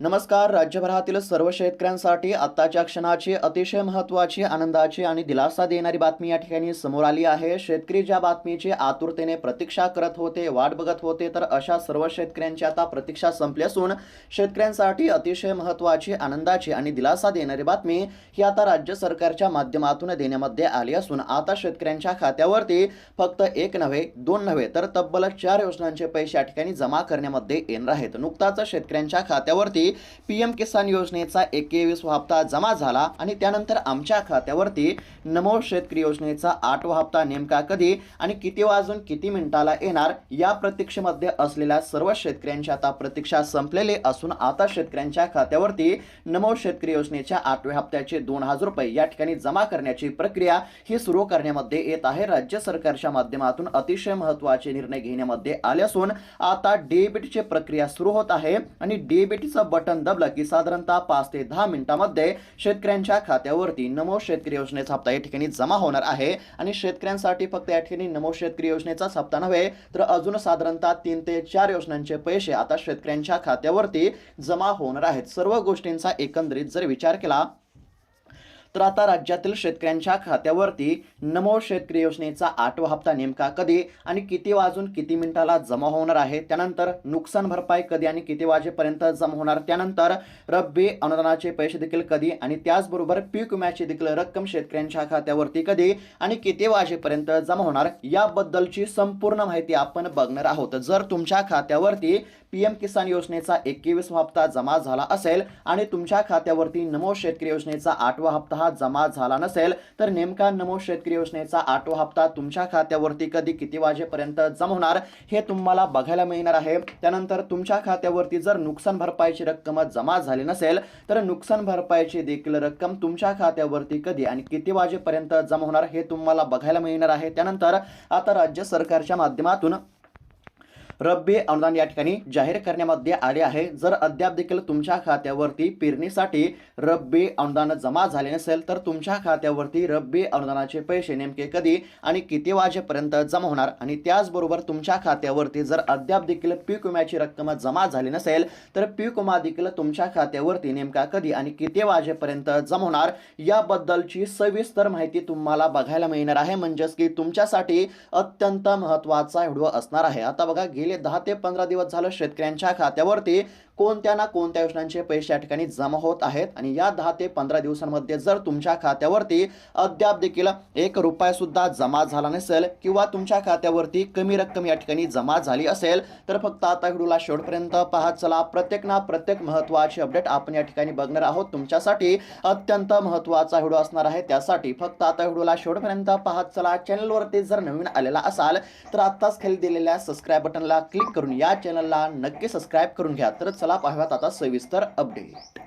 नमस्कार राज्यभरातील सर्व शेतकऱ्यांसाठी आत्ताच्या क्षणाची अतिशय महत्त्वाची आनंदाची आणि दिलासा देणारी बातमी या ठिकाणी समोर आली आहे. शेतकरी ज्या बातमीची आतुरतेने प्रतीक्षा करत होते वाट बघत होते तर अशा सर्व शेतकऱ्यांची आता प्रतीक्षा संपली असून शेतकऱ्यांसाठी अतिशय महत्त्वाची आनंदाची आणि दिलासा देणारी बातमी ही आता राज्य सरकारच्या माध्यमातून देण्यामध्ये आली असून आता शेतकऱ्यांच्या खात्यावरती फक्त एक नव्हे दोन नव्हे तर तब्बल चार योजनांचे पैसे या ठिकाणी जमा करण्यामध्ये येणार आहेत. नुकताच शेतकऱ्यांच्या खात्यावरती पीएम किसान योजनेचा एकवीसवा हप्ता जमा झाला आणि त्यानंतर आमच्या खात्यावरती नमो शेतकरी योजनेचा आठवा हप्ता नेमका कधी आणि किती वाजून किती मिनिटाला येणार या प्रतीक्षेमध्ये असलेल्या सर्व शेतकऱ्यांची आता प्रतीक्षा संपलेली असून आता शेतकऱ्यांच्या खात्यावरती नमो शेतकरी योजनेच्या आठव्या हप्त्याचे दोन हजार रुपये या ठिकाणी जमा करण्याची प्रक्रिया ही सुरू करण्यामध्ये येत आहे. राज्य सरकारच्या माध्यमातून अतिशय महत्त्वाचे निर्णय घेण्यामध्ये आले असून आता डेबिटची प्रक्रिया सुरू होत आहे आणि डेबिटचं बटन दबलं की साधारणतः पाच ते दहा मिनिटांमध्ये शेतकऱ्यांच्या खात्यावरती नमो शेतकरी योजनेचा हप्ता या ठिकाणी जमा होणार आहे. आणि शेतकऱ्यांसाठी फक्त या ठिकाणी नमो शेतकरी योजनेचाच हप्ता नव्हे तर अजून साधारणतः तीन ते चार योजनांचे पैसे आता शेतकऱ्यांच्या खात्यावरती जमा होणार आहेत. सर्व गोष्टींचा एकंदरीत जर विचार केला तर आता राज्यातील शेतकऱ्यांच्या खात्यावरती नमो शेतकरी योजनेचा आठवा हप्ता नेमका कधी आणि किती वाजून किती मिनिटाला जमा होणार आहे? त्यानंतर नुकसान भरपाई कधी आणि किती वाजेपर्यंत जमा होणार? त्यानंतर रब्बी अनुदानाचे पैसे देखील कधी आणि त्याचबरोबर पीक विम्याची देखील रक्कम शेतकऱ्यांच्या खात्यावरती कधी आणि किती वाजेपर्यंत जमा होणार? याबद्दलची संपूर्ण माहिती आपण बघणार आहोत. जर तुमच्या खात्यावरती पीएम किसान योजनेचा एकवीस हप्ता जमा झाला असेल आणि तुमच्या खात्यावरती नमो शेतकरी योजनेचा आठवा हप्ता हा जमा झाला नसेल तर नेमका नमो शेतकरी योजनेचा आठवा हप्ता तुमच्या खात्यावरती कधी किती वाजेपर्यंत जमा होणार हे तुम्हाला बघायला मिळणार आहे. त्यानंतर तुमच्या खात्यावरती जर नुकसान भरपाईची रक्कम जमा झाली नसेल तर नुकसान भरपाईची देखील रक्कम तुमच्या खात्यावरती कधी आणि किती वाजेपर्यंत जमा होणार हे तुम्हाला बघायला मिळणार आहे. त्यानंतर आता राज्य सरकारच्या माध्यमातून रब्बी अनुदान या ठिकाणी जाहीर करण्यामध्ये आले आहे. जर अद्याप देखील तुमच्या खात्यावरती पेरणीसाठी रब्बी अनुदान जमा झाले नसेल तर तुमच्या खात्यावरती रब्बी अनुदानाचे पैसे नेमके कधी आणि किती वाजेपर्यंत जमा होणार? आणि त्याचबरोबर तुमच्या खात्यावरती जर अद्याप देखील पीक विम्याची रक्कम जमा झाली नसेल तर पीक विमा देखील तुमच्या खात्यावरती नेमका कधी आणि किती वाजेपर्यंत जमा होणार? याबद्दलची सविस्तर माहिती तुम्हाला बघायला मिळणार आहे. म्हणजेच की तुमच्यासाठी अत्यंत महत्त्वाचा व्हिडिओ असणार आहे. आता बघा गेले दहा ते पंधरा दिवस झालं शेतकऱ्यांच्या खात्यावरती. कोणत्या ना कोणत्या योजनांचे पैसे या ठिकाणी जमा होत आहेत? आणि या दहा ते पंधरा दिवसांमध्ये जर तुमच्या खात्यावरती अद्याप देखील एक रुपया सुद्धा जमा झाला नसेल किंवा तुमच्या खात्यावरती कमी रक्कम या ठिकाणी जमा झाली असेल तर फक्त आता व्हिडिओला शेवटपर्यंत पाहत चला. प्रत्येक ना प्रत्येक महत्त्वाचे अपडेट आपण या ठिकाणी बघणार आहोत. तुमच्यासाठी अत्यंत महत्त्वाचा व्हिडिओ असणार आहे. त्यासाठी फक्त आता व्हिडिओला शेवटपर्यंत पाहत चला. चॅनलवरती जर नवीन आलेला असाल तर आत्ताच खाली दिलेल्या सबस्क्राईब बटनला क्लिक करून या चॅनलला नक्की सबस्क्राईब करून घ्या. तर चला पाहूयात आता सविस्तर अपडेट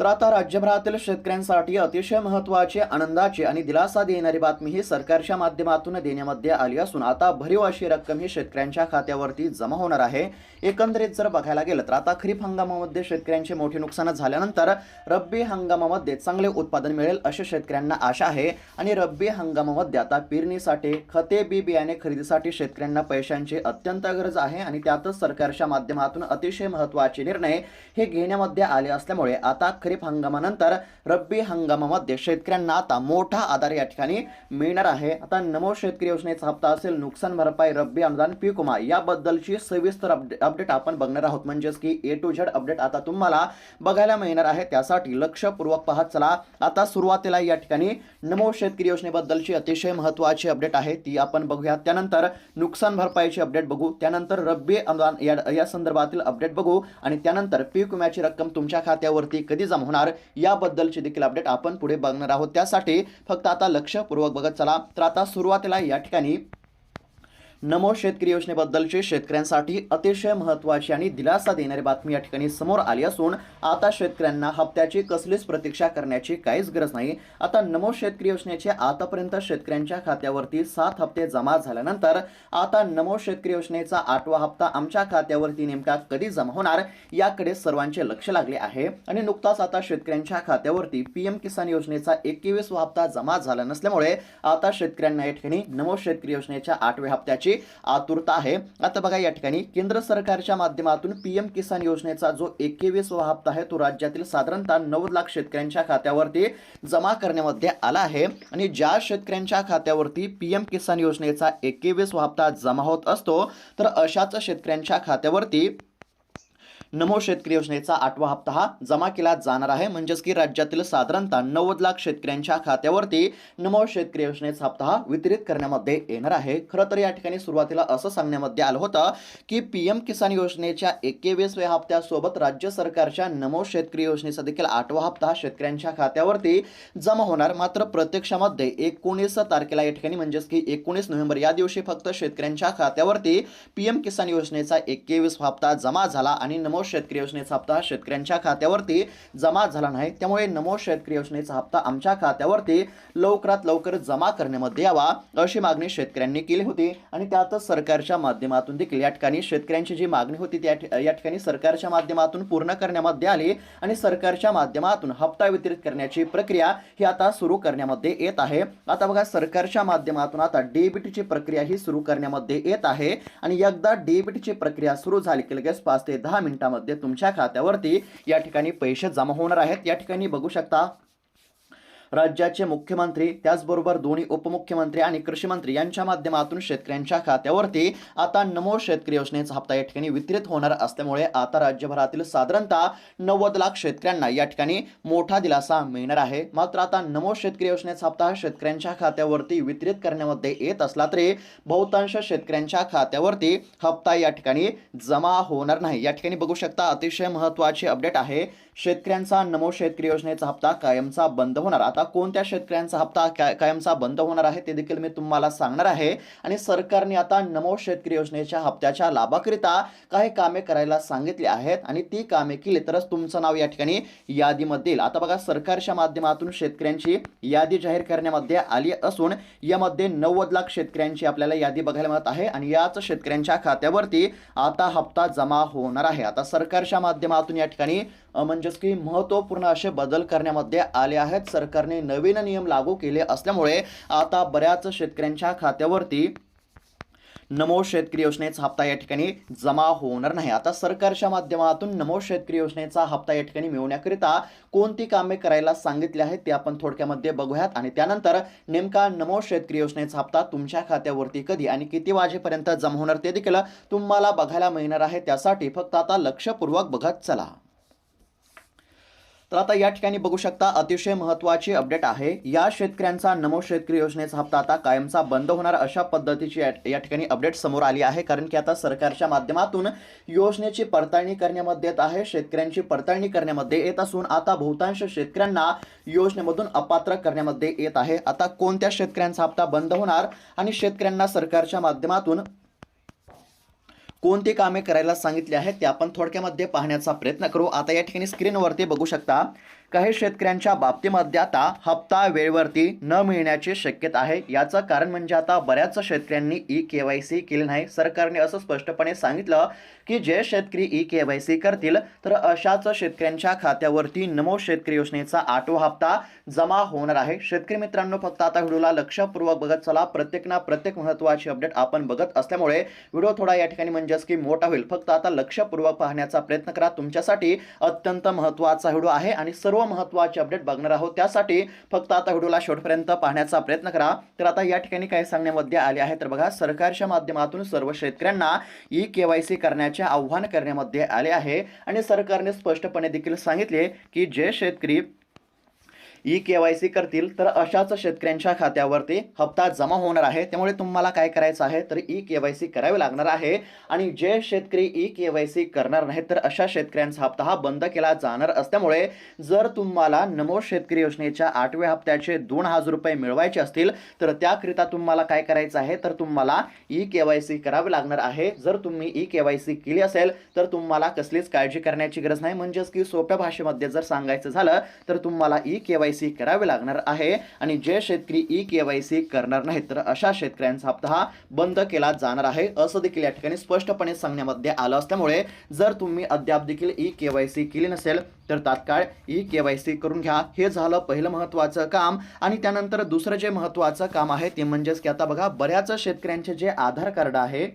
तर आता राज्यभरातील शेतकऱ्यांसाठी अतिशय महत्त्वाची आनंदाची आणि दिलासा देणारी बातमी ही सरकारच्या माध्यमातून देण्यामध्ये आली असून आता भरीव अशी रक्कम ही शेतकऱ्यांच्या खात्यावरती जमा होणार आहे. एकंदरीत जर बघायला गेलं तर आता खरीप हंगामामध्ये शेतकऱ्यांचे मोठे नुकसान झाल्यानंतर रब्बी हंगामामध्ये चांगले उत्पादन मिळेल अशी शेतकऱ्यांना आशा आहे. आणि रब्बी हंगामामध्ये आता पेरणीसाठी खते बी बियाणे खरेदीसाठी शेतकऱ्यांना पैशांची अत्यंत गरज आहे आणि त्यातच सरकारच्या माध्यमातून अतिशय महत्त्वाचे निर्णय हे घेण्यामध्ये आले असल्यामुळे आता खरीप हंगामानंतर रब्बी हंगामामध्ये शेतकऱ्यांना आता मोठा आधार या ठिकाणी मिळणार आहे. आता नमो शेतकरी योजनेचा हप्ता असेल नुकसान भरपाई रब्बी अनुदान पीक विमा याबद्दलची सविस्तर अपडेट आपण बघणार आहोत. म्हणजेच की ए टू झेड अपडेट आता तुम्हाला बघायला मिळणार आहे. त्यासाठी लक्षपूर्वक पाहत चला. आता सुरुवातीला या ठिकाणी नमो शेतकरी योजनेबद्दलची अतिशय महत्त्वाची अपडेट आहे. ती आपण बघूया. त्यानंतर नुकसान भरपाईची अपडेट बघू. त्यानंतर रब्बी अनुदान या या संदर्भातील अपडेट बघू. आणि त्यानंतर पीक विम्याची रक्कम तुमच्या खात्यावरती कधी एक्झाम होणार. याबद्दलची देखील अपडेट आपण पुढे बघणार आहोत. त्यासाठी फक्त आता लक्षपूर्वक बघत चला. तर आता सुरुवातीला या ठिकाणी नमो शेतकरी योजनेबद्दलची शेतकऱ्यांसाठी अतिशय महत्त्वाची आणि दिलासा देणारी बातमी या ठिकाणी समोर आली असून आता शेतकऱ्यांना हप्त्याची कसलीच प्रतीक्षा करण्याची काहीच गरज नाही. आता नमो शेतकरी योजनेचे आतापर्यंत शेतकऱ्यांच्या खात्यावरती सात हप्ते जमा झाल्यानंतर आता नमो शेतकरी योजनेचा आठवा हप्ता आमच्या खात्यावरती नेमका कधी जमा होणार याकडे सर्वांचे लक्ष लागले आहे. आणि नुकताच आता शेतकऱ्यांच्या खात्यावरती पीएम किसान योजनेचा एकवीसवा हप्ता जमा झाला नसल्यामुळे आता शेतकऱ्यांना या ठिकाणी नमो शेतकरी योजनेच्या आठव्या हप्त्याची करण्याची आतुरता आहे. आता बघा या ठिकाणी केंद्र सरकारच्या माध्यमातून पीएम किसान योजनेचा जो एकवीसवा हप्ता आहे तो राज्यातील साधारणतः नव्वद लाख शेतकऱ्यांच्या खात्यावरती जमा करण्यामध्ये आला आहे. आणि ज्या शेतकऱ्यांच्या खात्यावरती पीएम किसान योजनेचा एकवीसवा हप्ता जमा होत असतो तर अशाच शेतकऱ्यांच्या खात्यावरती नमो शेतकरी योजनेचा आठवा हप्ता हा जमा केला जाणार आहे. म्हणजेच की राज्यातील साधारणतः नव्वद लाख शेतकऱ्यांच्या खात्यावरती नमो शेतकरी योजनेचा हप्ता हा वितरित करण्यामध्ये येणार आहे. खरं तर या ठिकाणी सुरुवातीला असं सांगण्यामध्ये आलं होतं की पी एम किसान योजनेच्या एकेवीसव्या हप्त्यासोबत राज्य सरकारच्या नमो शेतकरी योजनेचा देखील आठवा हप्ता हा शेतकऱ्यांच्या खात्यावरती जमा होणार. मात्र प्रत्यक्षामध्ये एकोणीस तारखेला या ठिकाणी म्हणजेच की एकोणीस नोव्हेंबर या दिवशी फक्त शेतकऱ्यांच्या खात्यावरती पीएम किसान योजनेचा एकेवीस हप्ता जमा झाला आणि नमो नमो शेतकरी योजनेचा हप्ता शेतकऱ्यांच्या खात्यावरती जमा झाला नाही. त्यामुळे नमो शेतकरी योजनेचा हप्ता आमच्या खात्यावरती लवकरात लवकर जमा करण्यामध्ये यावा अशी मागणी शेतकऱ्यांनी केली होती. आणि त्यातच सरकारच्या माध्यमातून देखील या ठिकाणी शेतकऱ्यांची जी मागणी होती त्या या ठिकाणी सरकारच्या माध्यमातून पूर्ण करण्यामध्ये आली. आणि सरकारच्या माध्यमातून हप्ता वितरित करण्याची प्रक्रिया ही आता सुरू करण्यामध्ये येत आहे. आता बघा सरकारच्या माध्यमातून आता डीबीटीची प्रक्रिया ही सुरू करण्यामध्ये येत आहे. आणि एकदा डीबीटीची प्रक्रिया सुरू झाली की लगेच पाच ते दहा मिनिटामध्ये तुमच्या खात्यावरती या ठिकाणी पैसे जमा होणार आहेत. या ठिकाणी बघू शकता राज्याचे मुख्यमंत्री त्याचबरोबर दोन्ही उपमुख्यमंत्री आणि कृषी मंत्री यांच्या माध्यमातून शेतकऱ्यांच्या खात्यावरती आता नमो शेतकरी योजनेचा हप्ता या ठिकाणी वितरित होणार असल्यामुळे आता राज्यभरातील साधारणतः नव्वद लाख शेतकऱ्यांना या ठिकाणी मोठा दिलासा मिळणार आहे. मात्र आता नमो शेतकरी योजनेचा हप्ता शेतकऱ्यांच्या खात्यावरती वितरित करण्यामध्ये येत असला तरी बहुतांश शेतकऱ्यांच्या खात्यावरती हप्ता या ठिकाणी जमा होणार नाही. या ठिकाणी बघू शकता अतिशय महत्त्वाची अपडेट आहे. शेतकऱ्यांचा नमो शेतकरी योजनेचा हप्ता कायमचा बंद होणार. आता कोणत्या शेतकऱ्यांचा हप्ता काय कायमचा बंद होणार आहे ते देखील मी तुम्हाला सांगणार आहे. आणि सरकारने आता नमो शेतकरी योजनेच्या हप्त्याच्या लाभाकरिता काही कामे करायला सांगितली आहेत. आणि ती कामे केली तरच तुमचं नाव या ठिकाणी यादीमध्ये येईल. आता बघा सरकारच्या माध्यमातून शेतकऱ्यांची यादी जाहीर करण्यामध्ये आली असून यामध्ये नव्वद लाख शेतकऱ्यांची आपल्याला यादी बघायला मिळत आहे. आणि याच शेतकऱ्यांच्या खात्यावरती आता हप्ता जमा होणार आहे. आता सरकारच्या माध्यमातून या ठिकाणी म्हणजेच की महत्त्वपूर्ण असे बदल करण्यामध्ये आले आहेत. सरकार सरकारने नवीन नियम लागू केले असल्यामुळे आता बऱ्याच शेतकऱ्यांच्या खात्यावरती नमो शेतकरी योजनेचा हप्ता या ठिकाणी जमा होणार नाही. आता सरकारच्या माध्यमातून नमो शेतकरी योजनेचा हप्ता या ठिकाणी मिळवण्याकरिता कोणती कामे करायला सांगितली आहेत ते आपण थोडक्यामध्ये बघूयात. आणि त्यानंतर नेमका नमो शेतकरी योजनेचा हप्ता तुमच्या खात्यावरती कधी आणि किती वाजेपर्यंत जमा होणार ते देखील तुम्हाला बघायला मिळणार आहे. त्यासाठी फक्त आता लक्षपूर्वक बघत चला. तर आता या ठिकाणी बघू शकता अतिशय महत्त्वाची अपडेट आहे. या शेतकऱ्यांचा नमो शेतकरी योजनेचा हप्ता आता कायमचा बंद होणार अशा पद्धतीची या या ठिकाणी अपडेट समोर आली आहे. कारण की आता सरकारच्या माध्यमातून योजनेची पडताळणी करण्यामध्ये येत आहे. शेतकऱ्यांची पडताळणी करण्यामध्ये येत असून आता बहुतांश शेतकऱ्यांना योजनेमधून अपात्र करण्यामध्ये येत आहे. आता कोणत्या शेतकऱ्यांचा हप्ता बंद होणार आणि शेतकऱ्यांना सरकारच्या माध्यमातून कोणती कामे करायला सांगितली आहेत ते आपण थोडक्यामध्ये पाहण्याचा प्रयत्न करू. आता या ठिकाणी स्क्रीनवरती बघू शकता. काही शेतकऱ्यांच्या बाबतीमध्ये आता हप्ता वेळेवरती न मिळण्याची शक्यता आहे. याचं कारण म्हणजे आता बऱ्याच शेतकऱ्यांनी ई के वाय सी केली नाही. सरकारने असं स्पष्टपणे सांगितलं की जे शेतकरी ई के वाय सी करतील तर अशाच शेतकऱ्यांच्या खात्यावरती नमो शेतकरी योजनेचा आठवा हप्ता जमा होणार आहे. शेतकरी मित्रांनो फक्त आता व्हिडिओला लक्षपूर्वक बघत चला. प्रत्येक ना प्रत्येक महत्त्वाची अपडेट आपण बघत असल्यामुळे व्हिडिओ थोडा या ठिकाणी म्हणजेच की मोठा होईल. फक्त आता लक्षपूर्वक पाहण्याचा प्रयत्न करा. तुमच्यासाठी अत्यंत महत्त्वाचा व्हिडिओ आहे आणि सर्व महत्त्वाचे अपडेट बघणार आहोत. त्यासाठी फक्त आता व्हिडिओला शेवटपर्यंत पाहण्याचा प्रयत्न करा. तर आता या ठिकाणी काय सांगण्यामध्ये आले आहे तर बघा सरकारच्या माध्यमातून सर्व शेतकऱ्यांना ई के वाय सी करण्याचे आव्हान करण्यामध्ये आले आहे. आणि सरकारने स्पष्टपणे देखील सांगितले की जे शेतकरी ई के वाय सी करतील तर अशाच शेतकऱ्यांच्या खात्यावरती हप्ता जमा होणार आहे. त्यामुळे तुम्हाला काय करायचं आहे तर ई के वाय सी करावी लागणार आहे. आणि जे शेतकरी ई के वाय सी करणार नाहीत तर अशा शेतकऱ्यांचा हप्ता हा बंद केला जाणार असल्यामुळे जर तुम्हाला नमो शेतकरी योजनेच्या आठव्या हप्त्याचे दोन हजार रुपये मिळवायचे असतील तर त्याकरिता तुम्हाला काय करायचं आहे तर तुम्हाला ई के वाय सी करावी लागणार आहे. जर तुम्ही ई के वाय सी केली असेल तर तुम्हाला कसलीच काळजी करण्याची गरज नाही. म्हणजेच की सोप्या भाषेमध्ये जर सांगायचं झालं तर तुम्हाला ई के वाय सी करावे लागणार आहे आणि जे शेतकरी ई के वाय सी करणार नाहीत तर अशा शेतकऱ्यांचा हप्ता हा बंद केला जाणार आहे असं देखील या ठिकाणी स्पष्टपणे सांगण्यामध्ये आलं असल्यामुळे जर तुम्ही अद्याप देखील ई के वाय सी केली नसेल तर तात्काळ ई के वाय सी करून घ्या. हे झालं पहिलं महत्त्वाचं काम. आणि त्यानंतर दुसरं जे महत्त्वाचं काम आहे ते म्हणजेच की आता बघा बऱ्याच शेतकऱ्यांचे जे आधार कार्ड आहे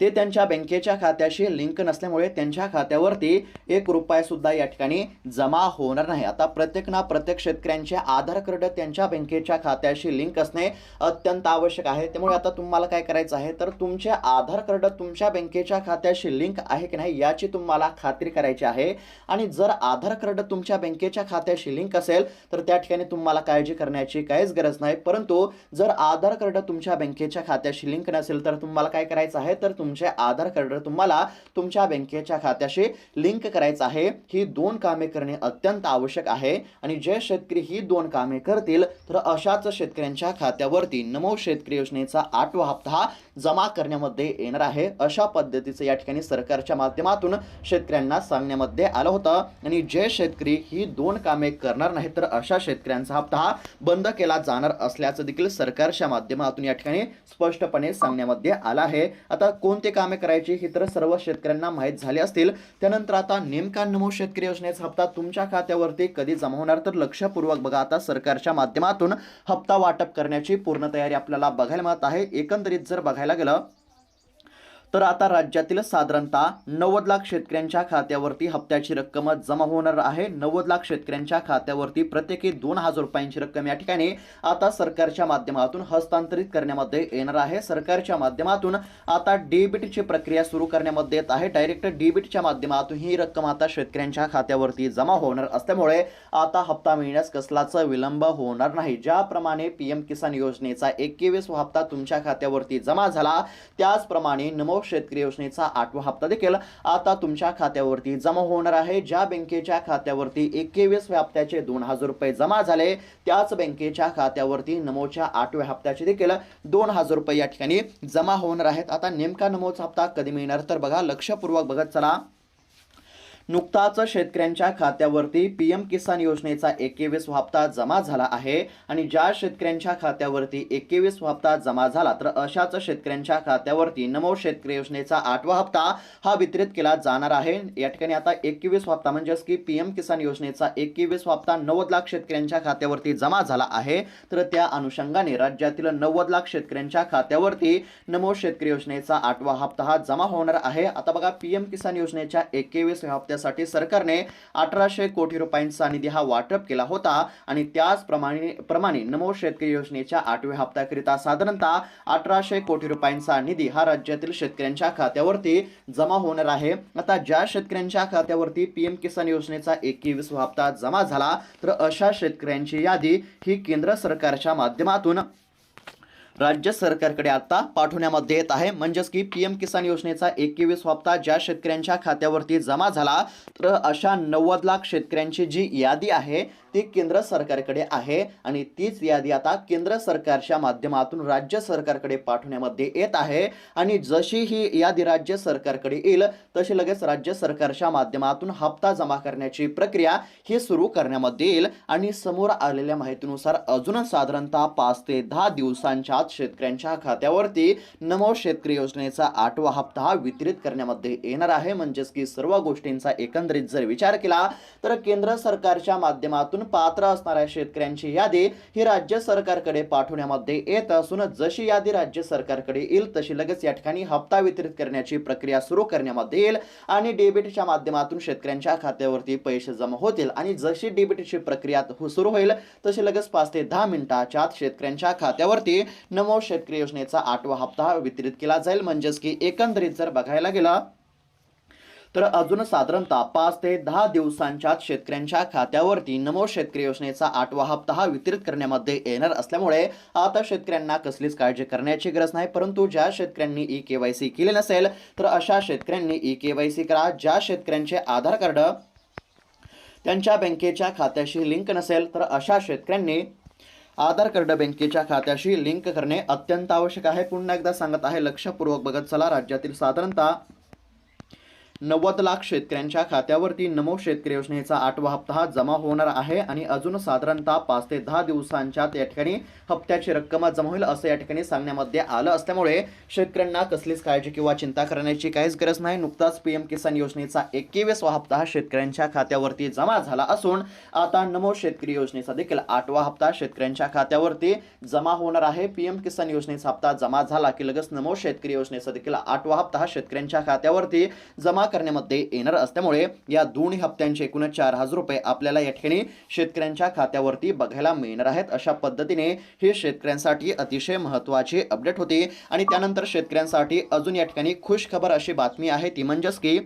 ते त्यांच्या बँकेच्या खात्याशी लिंक नसल्यामुळे त्यांच्या खात्यावरती एक रुपया सुद्धा या ठिकाणी जमा होणार नाही. आता प्रत्येक ना प्रत्येक शेतकऱ्यांचे आधार कार्ड त्यांच्या बँकेच्या खात्याशी लिंक असणे अत्यंत आवश्यक आहे. त्यामुळे आता तुम्हाला काय करायचं आहे? तर तुमचे आधार कार्ड तुमच्या बँकेच्या खात्याशी लिंक आहे की नाही याची तुम्हाला खात्री करायची आहे. आणि जर आधार कार्ड तुमच्या बँकेच्या खात्याशी लिंक असेल तर त्या ठिकाणी तुम्हाला काळजी करण्याची काहीच गरज नाही. परंतु जर आधार कार्ड तुमच्या बँकेच्या खात्याशी लिंक नसेल तर तुम्हाला काय करायचं आहे? तर तुमचे आधार कार्ड तुम्हाला तुमच्या बँकेच्या खात्याशी लिंक करायचं आहे. ही दोन कामे करणे अत्यंत आवश्यक आहे. आणि जे शेतकरी ही दोन कामे करतील तर अशाच शेतकऱ्यांच्या खात्यावरती नमो शेतकरी योजनेचा आठवा हप्ता हा जमा करण्यामध्ये येणार आहे. अशा पद्धतीचं या ठिकाणी सरकारच्या माध्यमातून शेतकऱ्यांना सांगण्यामध्ये आलं होतं. आणि जे शेतकरी ही दोन कामे करणार नाहीत तर अशा शेतकऱ्यांचा हप्ता हा बंद केला जाणार असल्याचं देखील सरकारच्या माध्यमातून या ठिकाणी स्पष्टपणे सांगण्यामध्ये आलं आहे. आता कोणते कामे करायची ही तर सर्व शेतकऱ्यांना माहीत झाले असतील. त्यानंतर आता नेमका नमो शेतकरी योजनेचा हप्ता तुमच्या खात्यावरती कधी जमा होणार? तर लक्षपूर्वक बघा आता सरकारच्या माध्यमातून हप्ता वाटप करण्याची पूर्ण तयारी आपल्याला बघायला मिळत आहे. एकंदरीत जर बघायला गेलं तर आता राज्यातील साधारणतः नव्वद लाख शेतकऱ्यांच्या खात्यावरती हप्त्याची रक्कम जमा होणार आहे. नव्वद लाख शेतकऱ्यांच्या खात्यावरती प्रत्येकी दोन हजार रुपयांची रक्कम या ठिकाणी आता सरकारच्या माध्यमातून हस्तांतरित करण्यामध्ये येणार आहे. सरकारच्या माध्यमातून आता डेबिटची प्रक्रिया सुरू करण्यामध्ये येत आहे. डायरेक्ट डेबिटच्या माध्यमातून ही रक्कम आता शेतकऱ्यांच्या खात्यावरती जमा होणार असल्यामुळे आता हप्ता मिळण्यास कसलाच विलंब होणार नाही. ज्याप्रमाणे पीएम किसान योजनेचा एकवीस हप्ता तुमच्या खात्यावरती जमा झाला त्याचप्रमाणे नमो शेतकरी योजनेचा आठवा हप्ता देखील आता तुमच्या खात्यावरती जमा होणार आहे. ज्या बँकेच्या खात्यावरती एकवीस हप्त्याचे दोन हजार रुपये जमा झाले त्याच बँकेच्या खात्यावरती नमोच्या आठव्या हप्त्याचे देखील दोन हजार रुपये या ठिकाणी जमा होणार आहेत. आता नेमका नमोचा हप्ता कधी मिळणार? तर बघा लक्षपूर्वक बघत चला. नुकताच शेतकऱ्यांच्या खात्यावरती पीएम किसान योजनेचा एकवीस हप्ता जमा झाला आहे आणि ज्या शेतकऱ्यांच्या खात्यावरती एकवीस हप्ता जमा झाला तर अशाच शेतकऱ्यांच्या खात्यावरती नमो शेतकरी योजनेचा आठवा हप्ता हा वितरित केला जाणार आहे. या ठिकाणी आता एकवीस हप्ता म्हणजेच की पीएम किसान योजनेचा एकवीस हप्ता नव्वद लाख शेतकऱ्यांच्या खात्यावरती जमा झाला आहे. तर त्या अनुषंगाने राज्यातील नव्वद लाख शेतकऱ्यांच्या खात्यावरती नमो शेतकरी योजनेचा आठवा हप्ता हा जमा होणार आहे. आता बघा पीएम किसान योजनेच्या एकवीस हप्त्यासाठी सरकारने अठराशे कोटी रुपयांचा निधी हा वाटप केला होता. आणि त्याचप्रमाणे प्रमाणे नमो शेतकरी योजनेच्या आठव्या हप्त्याकरिता साधारणतः अठराशे कोटी रुपयांचा निधी हा राज्यातील शेतकऱ्यांच्या खात्यावरती जमा होणार आहे. आता ज्या शेतकऱ्यांच्या खात्यावरती पीएम किसान योजनेचा एकवीस हप्ता जमा झाला तर अशा शेतकऱ्यांची यादी ही केंद्र सरकारच्या माध्यमातून राज्य सरकारकडे आता पाठवण्यामध्ये येत आहे. म्हणजेच की पीएम किसान योजनेचा एकवीस हप्ता ज्या शेतकऱ्यांच्या खात्यावरती जमा झाला तर अशा नव्वद लाख शेतकऱ्यांची जी यादी आहे ती केंद्र सरकारकडे आहे. आणि तीच यादी आता केंद्र सरकारच्या माध्यमातून राज्य सरकारकडे पाठवण्यामध्ये येत आहे. आणि जशी ही यादी राज्य सरकारकडे येईल तशी लगेच राज्य सरकारच्या माध्यमातून हप्ता जमा करण्याची प्रक्रिया ही सुरू करण्यामध्ये येईल. आणि समोर आलेल्या माहितीनुसार अजून साधारणतः पाच ते दहा दिवसांच्या आत शेतकऱ्यांच्या खात्यावरती नमो शेतकरी योजनेचा आठवा हप्ता वितरित करण्यामध्ये येणार आहे. म्हणजेच की सर्व गोष्टींचा एकंदरीत जर विचार केला तर केंद्र सरकारच्या माध्यमातून पात्र असणाऱ्या शेतकऱ्यांची यादी ही राज्य सरकारकडे पाठवण्यामध्ये येत असून जशी यादी राज्य सरकारकडे येईल तशी लगेच या ठिकाणी हप्ता वितरित करण्याची प्रक्रिया सुरू करण्यामध्ये येईल आणि डेबिटच्या माध्यमातून शेतकऱ्यांच्या खात्यावरती पैसे जमा होतील आणि जशी डेबिटची प्रक्रिया हो सुरू होईल तशी लगेच पाच ते दहा मिनिटाच्या आत शेतकऱ्यांच्या खात्यावरती नमो शेतकरी योजनेचा आठवा हप्ता वितरित केला जाईल. म्हणजेच की एकंदरीत जर बघायला गेला तर अजून साधारणतः पाच ते दहा दिवसांच्या शेतकऱ्यांच्या खात्यावरती नमो शेतकरी योजनेचा आठवा हप्ता हा वितरित करण्यामध्ये येणार असल्यामुळे आता शेतकऱ्यांना कसलीच काळजी करण्याची गरज नाही. परंतु ज्या शेतकऱ्यांनी ई के वाय सी केले नसेल तर अशा शेतकऱ्यांनी ई के वाय सी करा. ज्या शेतकऱ्यांचे आधार कार्ड त्यांच्या बँकेच्या खात्याशी लिंक नसेल तर अशा शेतकऱ्यांनी आधार कार्ड बँकेच्या खात्याशी लिंक करणे अत्यंत आवश्यक आहे. पुन्हा एकदा सांगत आहे लक्षपूर्वक बघत चला. राज्यातील साधारणतः नव्वद लाख शेतकऱ्यांच्या खात्यावरती नमो शेतकरी योजनेचा आठवा हप्ता जमा होणार आहे आणि अजून साधारणतः पाच ते दहा दिवसांच्या त्या ठिकाणी हप्त्याची रक्कम जमा होईल असं या ठिकाणी सांगण्यामध्ये आलं असल्यामुळे शेतकऱ्यांना कसलीच काळजी किंवा चिंता करण्याची काहीच गरज नाही. नुकताच पीएम किसान योजनेचा एकवीसवा हप्ता शेतकऱ्यांच्या खात्यावरती जमा झाला असून आता नमो शेतकरी योजनेचा देखील आठवा हप्ता शेतकऱ्यांच्या खात्यावरती जमा होणार आहे. पीएम किसान योजनेचा हप्ता जमा झाला की लगेच नमो शेतकरी योजनेचा देखील आठवा हप्ता शेतकऱ्यांच्या खात्यावरती जमा करण्यामध्ये येणार असल्यामुळे या दोन्ही हप्त्यांचे एकूण चार हजार रुपये आपल्याला या ठिकाणी शेतकऱ्यांच्या खात्यावरती बघायला मिळणार आहेत. अशा पद्धतीने ही शेतकऱ्यांसाठी अतिशय महत्त्वाची अपडेट होती. आणि त्यानंतर शेतकऱ्यांसाठी अजून या ठिकाणी खुश खबर अशी बातमी आहे. ती म्हणजेच की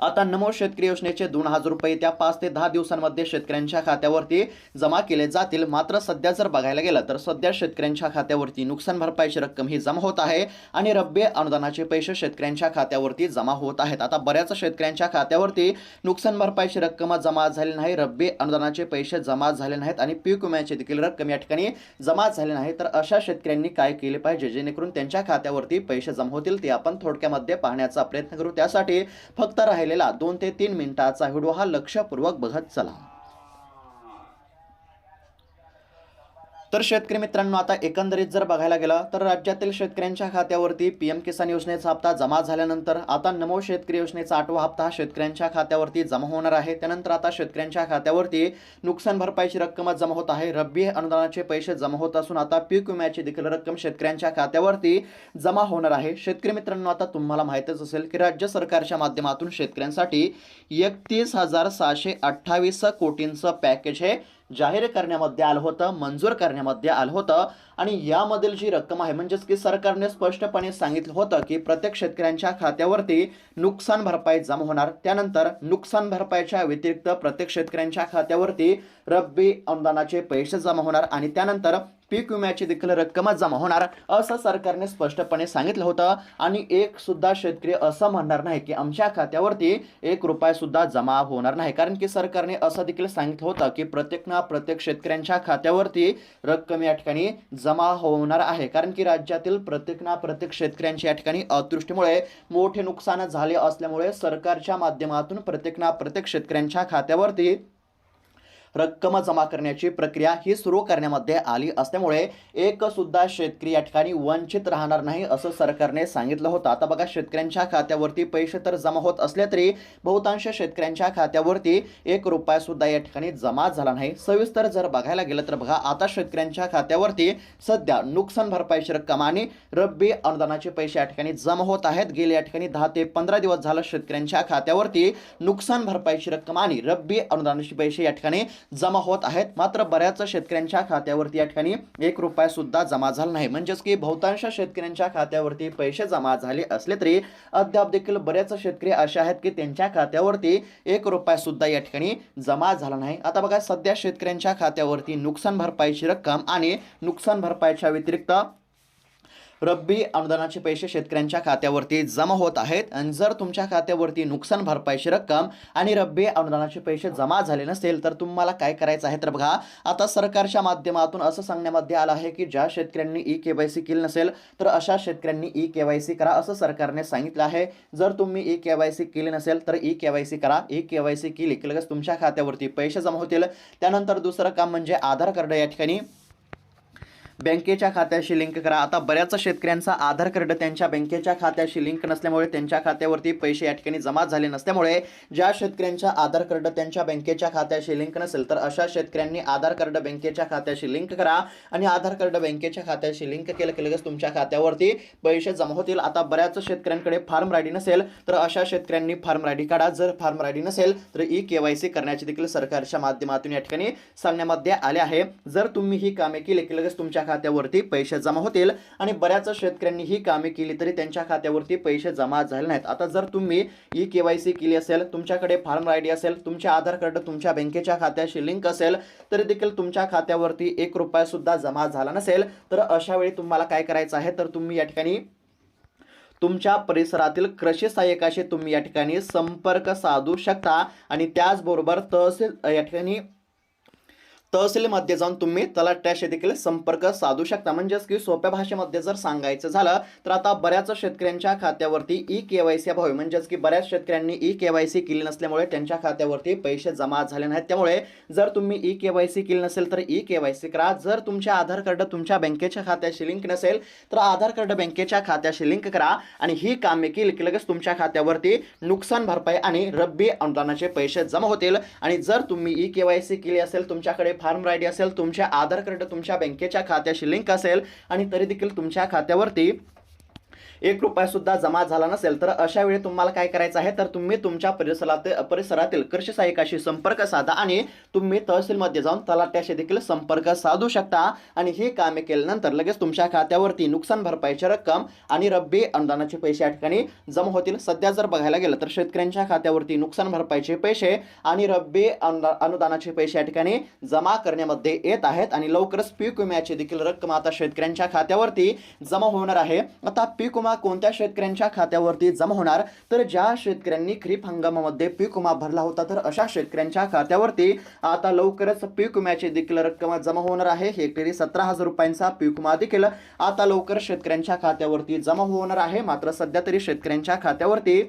आता नमो शेतकरी योजनेचे दोन हजार रुपये त्या पाच ते दहा दिवसांमध्ये शेतकऱ्यांच्या खात्यावरती जमा केले जातील. मात्र सध्या जर बघायला गेलं तर सध्या शेतकऱ्यांच्या खात्यावरती नुकसान भरपाईची रक्कम ही जमा होत आहे आणि रब्बी अनुदानाचे पैसे शेतकऱ्यांच्या खात्यावरती जमा होत आहेत. आता बऱ्याच शेतकऱ्यांच्या खात्यावरती नुकसान भरपाईची रक्कम जमा झाली नाही रब्बी अनुदानाचे पैसे जमा झाले नाहीत आणि पीक विम्याची देखील रक्कम या ठिकाणी जमा झाले नाही. तर अशा शेतकऱ्यांनी काय केले पाहिजे? जेणेकरून त्यांच्या खात्यावरती पैसे जमा होतील ते आपण थोडक्यामध्ये पाहण्याचा प्रयत्न करू. त्यासाठी फक्त केलेला दोन ते तीन मिनिटाचा व्हिडिओ हा लक्षपूर्वक बघत चला. तर शेतकरी मित्रांनो आता एकंदरीत जर बघायला गेलं तर राज्यातील शेतकऱ्यांच्या खात्यावरती पीएम किसान योजनेचा हप्ता जमा झाल्यानंतर आता नमो शेतकरी योजनेचा आठवा हप्ता हा शेतकऱ्यांच्या खात्यावरती जमा होणार आहे. त्यानंतर आता शेतकऱ्यांच्या खात्यावरती नुकसान भरपाईची रक्कम जमा होत आहे. रब्बी अनुदानाचे पैसे जमा होत असून आता पीक विम्याची देखील रक्कम शेतकऱ्यांच्या खात्यावरती जमा होणार आहे. शेतकरी मित्रांनो आता तुम्हाला माहितच असेल की राज्य सरकारच्या माध्यमातून शेतकऱ्यांसाठी एकतीस हजार सहाशे अठ्ठावीस कोटींचं पॅकेज हे जाहीर करण्यामध्ये आलं होतं मंजूर करण्यामध्ये आलं होतं आणि यामधील जी रक्कम आहे म्हणजेच की सरकारने स्पष्टपणे सांगितलं होतं की प्रत्येक शेतकऱ्यांच्या खात्यावरती नुकसान भरपाई जमा होणार. त्यानंतर नुकसान भरपाईच्या व्यतिरिक्त प्रत्येक शेतकऱ्यांच्या खात्यावरती रब्बी अनुदानाचे पैसे जमा होणार आणि त्यानंतर पीक विम्याची देखील रक्कमच जमा होणार असं सरकारने स्पष्टपणे सांगितलं होतं. आणि एक सुद्धा शेतकरी असं म्हणणार नाही की आमच्या खात्यावरती एक रुपया सुद्धा जमा होणार नाही. कारण की सरकारने असं देखील सांगितलं होतं की प्रत्येक ना प्रत्येक शेतकऱ्यांच्या खात्यावरती रक्कम या ठिकाणी जमा होणार आहे. कारण की राज्यातील प्रत्येक ना प्रत्येक शेतकऱ्यांच्या या ठिकाणी अतृष्टीमुळे मोठे नुकसान झाले असल्यामुळे सरकारच्या माध्यमातून प्रत्येक ना प्रत्येक शेतकऱ्यांच्या खात्यावरती रक्कम जमा करण्याची प्रक्रिया ही सुरू करण्यामध्ये आली असल्यामुळे एक सुद्धा शेतकरी या ठिकाणी वंचित राहणार नाही असं सरकारने सांगितलं होतं. आता बघा शेतकऱ्यांच्या खात्यावरती पैसे तर जमा होत असले तरी बहुतांश शेतकऱ्यांच्या खात्यावरती एक रुपया सुद्धा या ठिकाणी जमा झाला नाही. सविस्तर जर बघायला गेलं तर बघा आता शेतकऱ्यांच्या खात्यावरती सध्या नुकसान भरपाईची रक्कम आणि रब्बी अनुदानाचे पैसे या ठिकाणी जमा होत आहेत. गेले या ठिकाणी दहा ते पंधरा दिवस झालं शेतकऱ्यांच्या खात्यावरती नुकसान भरपाईची रक्कम आणि रब्बी अनुदानाचे पैसे या ठिकाणी जमा होत आहेत. मात्र बऱ्याच शेतकऱ्यांच्या खात्यावरती या ठिकाणी एक रुपया सुद्धा जमा झाला नाही. म्हणजेच की बहुतांश शेतकऱ्यांच्या खात्यावरती पैसे जमा झाले असले तरी अद्याप देखील बरेच शेतकरी असे आहेत की त्यांच्या खात्यावरती एक रुपया सुद्धा या ठिकाणी जमा झाला नाही. आता बघा सध्या शेतकऱ्यांच्या खात्यावरती नुकसान भरपाईची रक्कम आणि नुकसान भरपाईच्या व्यतिरिक्त रब्बी अनुदानाचे पैसे शेतकऱ्यांच्या खात्यावरती जमा होत आहेत. आणि जर तुमच्या खात्यावरती नुकसान भरपाईची रक्कम आणि रब्बी अनुदानाचे पैसे जमा झाले नसेल तर तुम्हाला काय करायचं आहे? तर बघा आता सरकारच्या माध्यमातून असं सांगण्यामध्ये आलं आहे की ज्या शेतकऱ्यांनी ई के वाय सी केली नसेल तर अशा शेतकऱ्यांनी ई के वाय सी करा असं सरकारने सांगितलं आहे. जर तुम्ही ई के वाय सी केली नसेल तर ई के वाय सी करा. ई के वाय सी केली की लगेच तुमच्या खात्यावरती पैसे जमा होतील. त्यानंतर दुसरं काम म्हणजे आधार कार्ड या ठिकाणी. बँकेच्या खात्याशी लिंक करा. आता बऱ्याच शेतकऱ्यांचा आधार कार्ड त्यांच्या बँकेच्या खात्याशी लिंक नसल्यामुळे त्यांच्या खात्यावरती पैसे या ठिकाणी जमा झाले नसल्यामुळे ज्या शेतकऱ्यांच्या आधार कार्ड त्यांच्या बँकेच्या खात्याशी लिंक नसेल तर अशा शेतकऱ्यांनी आधार कार्ड बँकेच्या खात्याशी लिंक करा आणि आधार कार्ड बँकेच्या खात्याशी लिंक केलं की लगेच तुमच्या खात्यावरती पैसे जमा होतील. आता बऱ्याच शेतकऱ्यांकडे फार्म रायडी नसेल तर अशा शेतकऱ्यांनी फार्म रायडी काढा. जर फार्म रायडी नसेल तर ई के वाय सी करण्याची देखील सरकारच्या माध्यमातून या ठिकाणी सांगण्यामध्ये आले आहे. जर तुम्ही ही कामे केली की लगेच तुमच्या खात्यावरती पैसे जमा होतील आणि बऱ्याच शेतकऱ्यांनी ही कामे केली तरी त्यांच्या खात्यावरती पैसे जमा झाले नाहीत. आता जर तुम्ही ई के वाय सी केली असेल तुमच्याकडे फार्म आय डी असेल तुमचे आधार कार्ड तुमच्या बँकेच्या खात्याशी लिंक असेल तरी देखील तुमच्या खात्यावरती एक रुपया सुद्धा जमा झाला नसेल तर अशा वेळी तुम्हाला काय करायचं आहे? तर तुम्ही या ठिकाणी तुमच्या परिसरातील कृषी सहाय्यकाशी तुम्ही या ठिकाणी संपर्क साधू शकता आणि त्याचबरोबर तहसील या ठिकाणी तहसीलमध्ये जाऊन तुम्ही तलाट्याशी देखील संपर्क साधू शकता. म्हणजेच की सोप्या भाषेमध्ये जर सांगायचं झालं तर आता बऱ्याच शेतकऱ्यांच्या खात्यावरती ई के वाय सी अभावी म्हणजेच की बऱ्याच शेतकऱ्यांनी ई के वाय सी केली नसल्यामुळे त्यांच्या खात्यावरती पैसे जमा झाले नाहीत. त्यामुळे जर तुम्ही ई के वाय सी केली नसेल तर ई के वाय सी करा. जर तुमच्या आधार कार्ड तुमच्या बँकेच्या खात्याशी लिंक नसेल तर आधार कार्ड बँकेच्या खात्याशी लिंक करा आणि ही कामे केली की लगेच तुमच्या खात्यावरती नुकसान भरपाई आणि रब्बी अनुदानाचे पैसे जमा होतील. आणि जर तुम्ही ई के वाय सी केली असेल तुमच्याकडे फार्म आय डी असेल तुमच्या आधार कार्ड तुमच्या बँकेच्या खात्याशी लिंक असेल आणि तरी देखील तुमच्या खात्यावरती एक रुपया सुद्धा जमा झाला नसेल तर अशा वेळी तुम्हाला काय करायचं आहे? तर तुम्ही तुमच्या परिसरात परिसरातील कृषी सहाय्यकाशी संपर्क साधा आणि तुम्ही तहसीलमध्ये जाऊन तलाट्याशी देखील संपर्क साधू शकता. आणि ही कामे केल्यानंतर लगेच तुमच्या खात्यावरती नुकसान भरपाईची रक्कम आणि रब्बी अनुदानाचे पैसे या ठिकाणी जमा होतील. सध्या जर बघायला गेलं तर शेतकऱ्यांच्या खात्यावरती नुकसान भरपाईचे पैसे आणि रब्बी अनुदा- अनुदानाचे पैसे या ठिकाणी जमा करण्यामध्ये येत आहेत आणि लवकरच पीक विम्याची देखील रक्कम आता शेतकऱ्यांच्या खात्यावरती जमा होणार आहे. आता पीक विमा कोणत्या शेतकऱ्यांच्या खात्यावरती जमा होणार तर ज्या शेतकऱ्यांनी खरीप हंगामामध्ये पीक विमा भरला होता तर अशा शेतकऱ्यांच्या खात्यावरती आता लवकरच पीक विम्याची देखील रक्कम जमा होणार आहे. हेक्टरी सतरा हजार रुपयांचा पीक विमा देखील आता लवकर शेतकऱ्यांच्या खात्यावरती जमा होणार आहे. मात्र सध्या तरी शेतकऱ्यांच्या खात्यावरती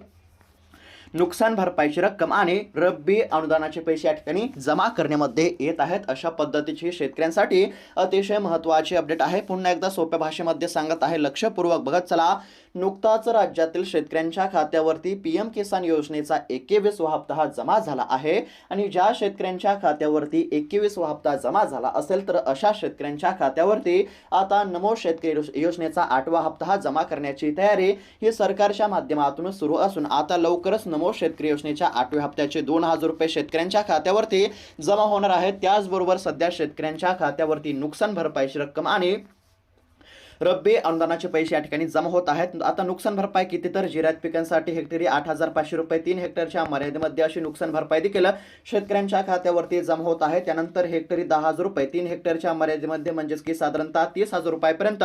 नुकसान भरपाईची रक्कम आणि रब्बी अनुदानाचे पैसे या ठिकाणी जमा करण्यामध्ये येत आहेत. अशा पद्धतीची शेतकऱ्यांसाठी अतिशय महत्त्वाची अपडेट आहे. पुन्हा एकदा सोप्या भाषेमध्ये सांगत आहे लक्षपूर्वक बघत चला. नुकताच राज्यातील शेतकऱ्यांच्या खात्यावरती पी एम किसान योजनेचा एकवीस हप्ता जमा झाला आहे. आणि ज्या शेतकऱ्यांच्या खात्यावरती एकवीस हप्ता जमा झाला असेल तर अशा शेतकऱ्यांच्या खात्यावरती आता नमो शेतकरी योजनेचा आठवा हप्ता जमा करण्याची तयारी ही सरकारच्या माध्यमातून सुरू असून आता लवकरच नमो शेतकरी योजनेच्या आठव्या हप्त्याचे दोन हजार रुपये शेतकऱ्यांच्या खात्यावरती जमा होणार आहेत. त्याचबरोबर सध्या शेतकऱ्यांच्या खात्यावरती नुकसान भरपाईची रक्कम आणि रब्बी अनुदानाचे पैसे या ठिकाणी जमा होत आहेत. आता नुकसान भरपाई किती? तर जिरायत पिकांसाठी हेक्टरी आठ हजार पाचशे रुपये तीन हेक्टरच्या मर्यादेमध्ये अशी नुकसान भरपाई देखील शेतकऱ्यांच्या खात्यावरती जमा होत आहे. त्यानंतर हेक्टरी दहा हजार रुपये तीन हेक्टरच्या मर्यादेमध्ये म्हणजेच की साधारणतः तीस हजार रुपयापर्यंत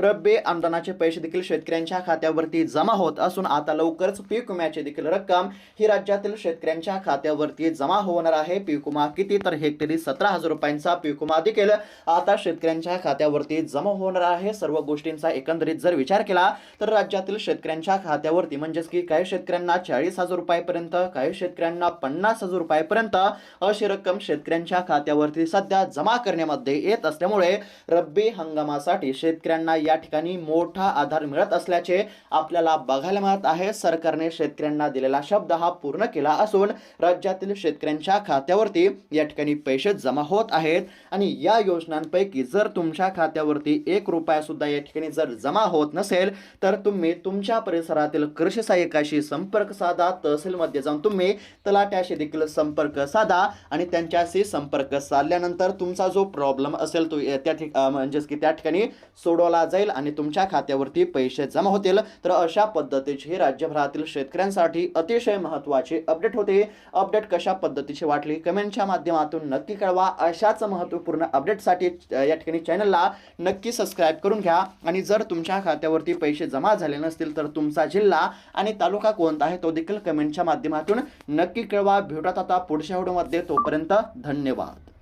रब्बी अनुदानाचे पैसे देखील शेतकऱ्यांच्या खात्यावरती जमा होत असून आता लवकरच पीक विम्याची देखील रक्कम ही राज्यातील शेतकऱ्यांच्या खात्यावरती जमा होणार आहे. पीक विमा किती? तर हेक्टरी सतरा हजार रुपयांचा पीक विमा देखील आता शेतकऱ्यांच्या खात्यावरती जमा होणार आहे. सर्व गोष्टींचा एकंदरीत जर विचार केला तर राज्यातील शेतकऱ्यांच्या खात्यावरती म्हणजेच की काही शेतकऱ्यांना चाळीस हजार रुपयापर्यंत काही शेतकऱ्यांना पन्नास हजार रुपयापर्यंत अशी रक्कम शेतकऱ्यांच्या खात्यावरती सध्या जमा करण्यामध्ये येत असल्यामुळे रब्बी हंगामासाठी शेतकऱ्यांना या ठिकाणी मोठा आधार मिळत असल्याचे आपल्याला बघायला मिळत आहे. सरकारने शेतकऱ्यांना दिलेला शब्द हा पूर्ण केला असून राज्यातील शेतकऱ्यांच्या खात्यावरती या ठिकाणी पैसे जमा होत आहेत. आणि या योजनांपैकी जर तुमच्या खात्यावरती एक रुपया सुद्धा या ठिकाणी जर जमा होत नसेल तर तुम्ही तुमच्या परिसरातील कृषी सहाय्यकाशी संपर्क साधा तहसीलमध्ये जाऊन तुम्ही तलाट्याशी देखील संपर्क साधा आणि त्यांच्याशी संपर्क साधल्यानंतर तुमचा जो प्रॉब्लेम असेल तो त्या ठिक म्हणजेच की त्या ठिकाणी सोडवला जाईल आणि तुमच्या खात्यावरती पैसे जमा होतील. तर अशा पद्धतीची राज्यभरातील शेतकऱ्यांसाठी अतिशय महत्त्वाची अपडेट होते. अपडेट कशा पद्धतीची वाटली? कमेंटच्या माध्यमातून नक्की कळवा. अशाच महत्त्वपूर्ण अपडेटसाठी या ठिकाणी चॅनलला नक्की सबस्क्राईब करून घ्या. आणि जर तुमच्या खात्यावरती पैसे जमा झाले नसतील तर तुमचा जिल्हा आणि तालुका कोणता आहे तो देखील कमेंटच्या माध्यमातून नक्की कळवा. भेटत आता पुढच्या व्हिडिओमध्ये. तोपर्यंत धन्यवाद.